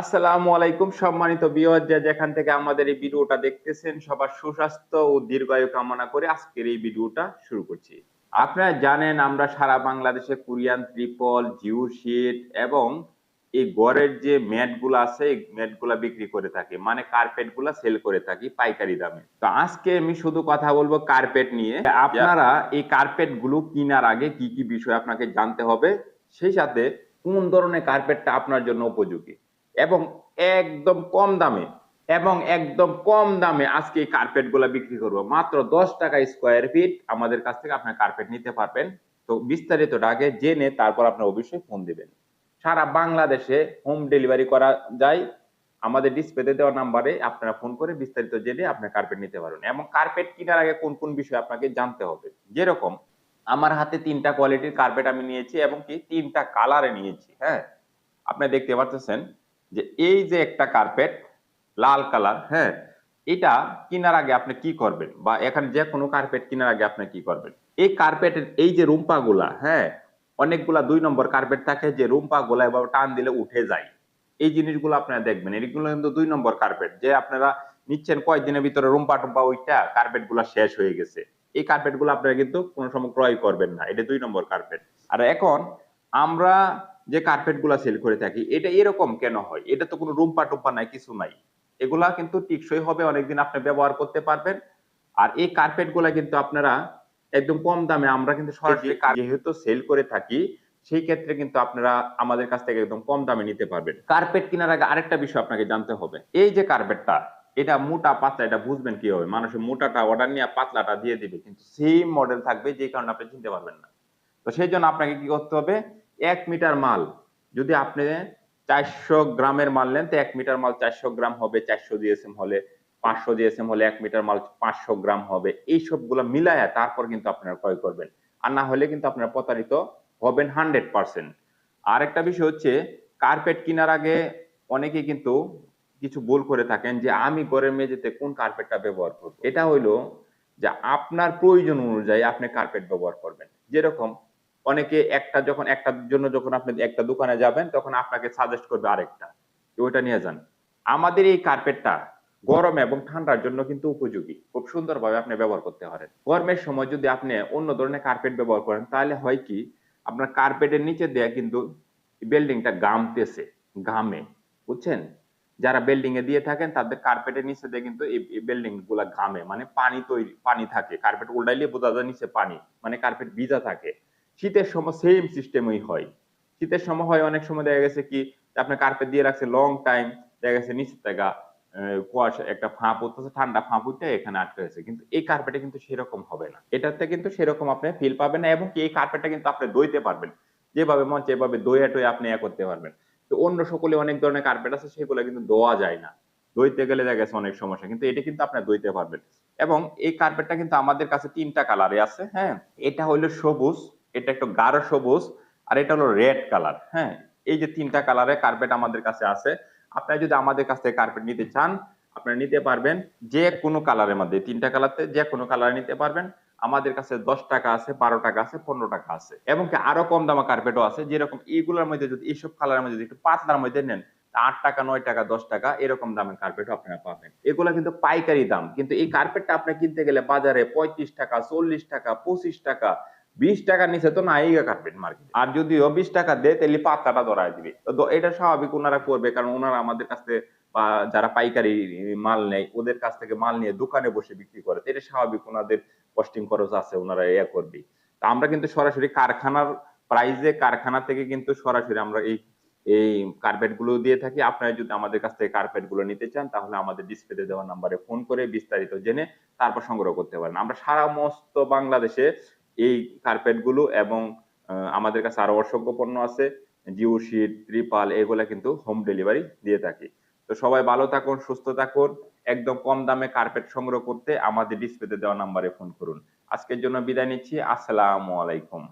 আসসালামু আলাইকুম সম্মানিত বিওয়ার যে যেখান থেকে আমাদের এই ভিডিওটা দেখতেছেন, সবার সুস্বাস্থ্য ও দীর্ঘায়ু কামনা করে আজকের এই ভিডিওটা শুরু করছি। আপনারা জানেন আমরা সারা বাংলাদেশে কোরিয়ান, ত্রিপল, জিও শিট এবং এই গড়ের যে ম্যাটগুলো আছে, এই ম্যাটগুলা বিক্রি করে থাকি। মানে কার্পেটগুলা সেল করে থাকি পাইকারি দামে। তো আজকে আমি শুধু কথা বলব কার্পেট নিয়ে। আপনারা এই কার্পেটগুলো কেনার আগে কি কি বিষয় আপনাকে জানতে হবে, সেই সাথে কোন ধরনের কার্পেটটা আপনার জন্য উপযোগী? এবং একদম কম দামে, এবং একদম কম দামে আজকে এই কার্পেটগুলা বিক্রি করব। মাত্র দশ টাকা স্কোয়ার ফিট আমাদের কাছ থেকে আপনার কার্পেট নিতে পারবেন। তো বিস্তারিতটা আগে জেনে তারপর আপনার অবশ্যই ফোন দিবেন। সারা বাংলাদেশে হোম ডেলিভারি করা যায়। আমাদের ডিসপ্লেতে দেওয়া নাম্বারে আপনারা ফোন করে বিস্তারিত জেনে আপনার কার্পেট নিতে পারবেন। এবং কার্পেট কেনার আগে কোন কোন বিষয় আপনাকে জানতে হবে? যেরকম আমার হাতে তিনটা কোয়ালিটির কার্পেট আমি নিয়েছি এবং কি তিনটা কালারে নিয়েছি হ্যাঁ? আপনি দেখতে পাচ্ছেন যে এই যে একটা কার্পেট লাল কালার হ্যাঁ এটা কেনার আগে আপনি কি করবেন? বা এখানে যে কোনো কার্পেট কেনার আগে আপনি কি করবেন? এই কার্পেটের এই যে রুম্পা গুলা হ্যাঁ অনেকগুলা দুই নম্বর কার্পেট থাকে যে রুম্পা গুলা এভাবে টান দিলে উঠে যায়। এই জিনিসগুলো আপনারা দেখবেন। এগুলো কিন্তু দুই নম্বর কার্পেট যে আপনারা নিচ্ছেন কয়েকদিনের ভিতরে রুম্পা টুম্পা ওইটা কার্পেটগুলা শেষ হয়ে গেছে। এই কার্পেটগুলো আপনারা কিন্তু কোনো সময় ক্রয় করবেন না। এটা দুই নম্বর কার্পেট আর এখন আমরা যে কার্পেটগুলা সেল করে থাকি এটা এরকম কেন হয়? এটা তো কোনো রুম্পা টুম্পা নাই কিছু নাই। এগুলা কিন্তু টিকসই হবে অনেকদিন আপনি ব্যবহার করতে পারবেন। আর এই কার্পেটগুলা কিন্তু আপনারা একদম কম দামে আমরা কিন্তু সরাসরি যেহেতু সেল করে থাকি সেই ক্ষেত্রে কিন্তু আপনারা আমাদের কাছ থেকে একদম কম দামে নিতে পারবেন। কার্পেট কেনার আগে আরেকটা বিষয় আপনাকে জানতে হবে। এই যে কার্পেটটা এটা মোটা পাতলা এটা বুঝবেন কি হবে মানুষের মোটাটা অর্ডার নিয়ে পাতলাটা দিয়ে দিবে কিন্তু সেম মডেল থাকবে যে কারণে আপনি চিনতে পারবেন না। তো সেই জন্য আপনাকে কি করতে হবে? এক মিটার মাল। যদি আপনি চারশো গ্রামের মাল নেন, তো এক মিটার মাল চারশো গ্রাম হবে, চারশো জিএসএম হলে পাঁচশো জিএসএম হলে এক মিটার মাল পাঁচশো গ্রাম হবে। এই সবগুলো মিলায়া তারপর কিন্তু আপনারা ক্রয় করবেন। আর না হলে কিন্তু আপনারা প্রতারিত হবেন হান্ড্রেড পার্সেন্ট। আর একটা বিষয় হচ্ছে, কার্পেট কেনার আগে অনেকে কিন্তু কিছু ভুল করে থাকেন যে, আমি ঘরের মেঝেতে কোন কার্পেটটা ব্যবহার করব? এটা হইল যে, আপনার প্রয়োজন অনুযায়ী আপনি কার্পেট ব্যবহার করবেন। যেরকম অনেকে একটা যখন একটার জন্য যখন আপনি একটা দোকানে যাবেন, তখন আপনাকে সাজেস্ট করবে আরেকটা। ওইটা নিয়ে যান। আমাদের এই কার্পেটটা গরম এবং ঠান্ডার জন্য কিন্তু উপযোগী। খুব সুন্দরভাবে আপনি ব্যবহার করতে পারেন। গরমের সময় যদি আপনি অন্য ধরনের কার্পেট ব্যবহার করেন, তাহলে হয় কি, আপনার কার্পেটের নিচে দেয়া কিন্তু বিল্ডিংটা গামতেছে, ঘামে। বুঝছেন? যারা বিল্ডিং এ দিয়ে থাকেন, তাদের কার্পেটের নিচে দিয়ে কিন্তু এই বিল্ডিংগুলা ঘামে। মানে পানি তৈরি, পানি থাকে। কার্পেট উল্টাইলে বোঝা যায় নিচে পানি। মানে কার্পেট ভিজা থাকে। শীতের সময় সেম সিস্টেমই হয়। শীতের সময় হয়, অনেক সময় দেখা গেছে কি আপনার কার্পেট দিয়ে রাখছে লং টাইম দেখা গেছে নিচে থেকে কুয়াশা একটা ফাঁপ উঠতেছে, ঠান্ডা ফাঁপ উঠতে এখানে আটকে গেছে কিন্তু এই কার্পেটে কিন্তু সেরকম হবে না। এটাতে কিন্তু সেরকম আপনি ফিল পাবেন না, এবং এই কার্পেটটা কিন্তু আপনি দইতে পারবেন। যেভাবে মন চায় এভাবে দইয়া টয়ে আপনি ইয়া করতে পারবেন। তো অন্য সকলে অনেক ধরনের কার্পেট আছে, সেগুলো কিন্তু দোয়া যায় না। দইতে গেলে দেখা গেছে অনেক সমস্যা, কিন্তু এটা কিন্তু আপনি দইতে পারবেন। এবং এই কার্পেটটা কিন্তু আমাদের কাছে তিনটা কালারে আছে হ্যাঁ? এটা হইল সবুজ এটা একটু গাঢ় সবুজ আর এটা হলো রেড কালার হ্যাঁ? এই যে তিনটা কালারে কার্পেট আমাদের কাছে আছে। আপনারা যদি আমাদের কাছ থেকে কার্পেট নিতে চান, আপনারা নিতে পারবেন যে কোনো কালারের মধ্যে তিনটা কালারতে যে কোনো কালার নিতে পারবেন। আমাদের কাছে দশ টাকা আছে, বারো টাকা আছে, পনেরো টাকা আছে, এবং কি আরও কম দামা কার্পেটও আছে। যেরকম এইগুলোর মধ্যে যদি, এইসব কালারের মধ্যে যদি একটু পাতলার মধ্যে নেন আট টাকা, নয় টাকা, দশ টাকা, এরকম দামের কার্পেটও আপনারা পাবেন। এগুলো কিন্তু পাইকারি দাম, কিন্তু এই কার্পেটটা আপনি কিনতে গেলে বাজারে পঁয়ত্রিশ টাকা, চল্লিশ টাকা, পঁচিশ টাকা বিশ টাকার নিচে তো নাই কার্পেট মার্কেট আর যদিও বিশ টাকা দেয় তাহলে পাতাটা ধরায় দিবে। তো এটা স্বাভাবিক ওনারা করবে, কারণ ওনারা আমাদের কাছে বা যারা পাইকারি মাল নেয়, ওদের কাছ থেকে মাল নিয়ে দোকানে বসে বিক্রি করে। এটা স্বাভাবিক ওনাদের কস্টিং খরচ আছে ওনারা ইয়া করবে তা আমরা কিন্তু সরাসরি কারখানার প্রাইজে কারখানা থেকে কিন্তু সরাসরি আমরা এই এই কার্পেটগুলো দিয়ে থাকি। আপনারা যদি আমাদের কাছ থেকে কার্পেটগুলো নিতে চান, তাহলে আমাদের ডিসপ্লেতে দেওয়া নাম্বারে ফোন করে বিস্তারিত জেনে তারপর সংগ্রহ করতে পারেন। আমরা সারা মস্ত বাংলাদেশে এই কার্পেটগুলো এবং আমাদের কাছে আরও অসংখ্য পণ্য আছে, জিও শিট ত্রিপাল এগুলো কিন্তু হোম ডেলিভারি দিয়ে থাকি। তো সবাই ভালো থাকুন, সুস্থ থাকুন, একদম কম দামে কার্পেট সংগ্রহ করতে আমাদের ডিসপ্লেতে দেওয়া নাম্বারে ফোন করুন। আজকের জন্য বিদায় নিচ্ছি, আসসালামু আলাইকুম।